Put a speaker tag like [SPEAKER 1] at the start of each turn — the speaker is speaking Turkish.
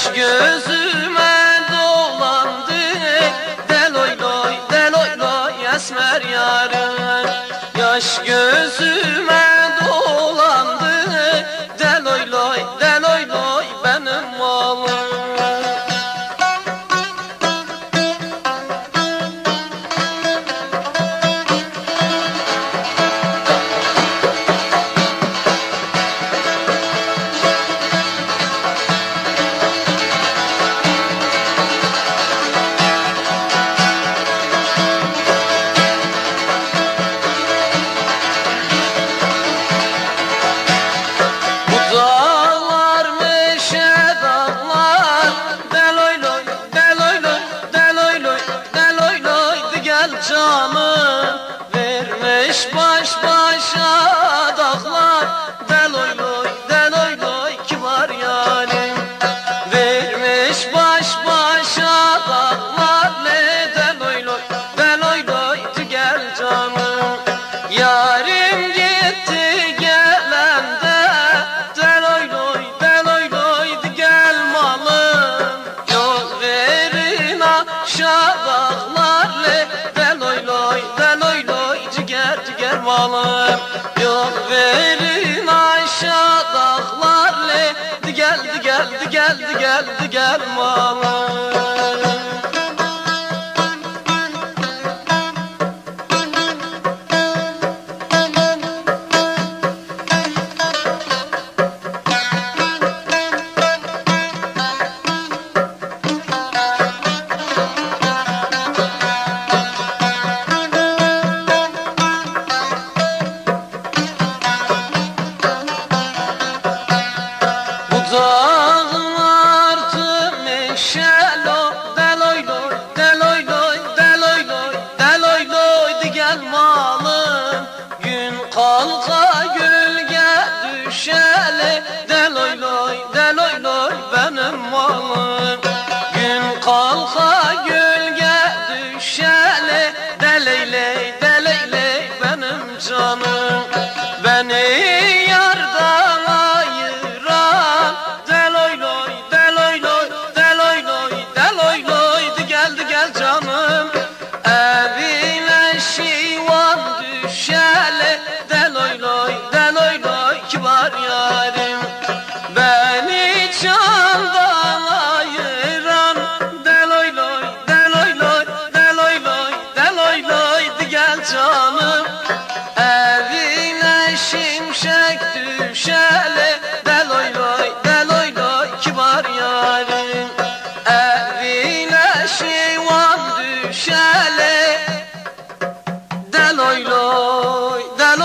[SPEAKER 1] Güneş gözüme dolandı. Del oy loy del oy loy esmer yarım Yaş gözüme Beş baş başa dağlar olalım Yol verin aşağı dağlar le Di gel di gel malım deli Deloy loy deloy loy benim malım. Gün kalka gölge düşeli Deleyley deleyley benim canım. Çiçek düşeli del oy loy del Evine şivan düşeli del oy loy del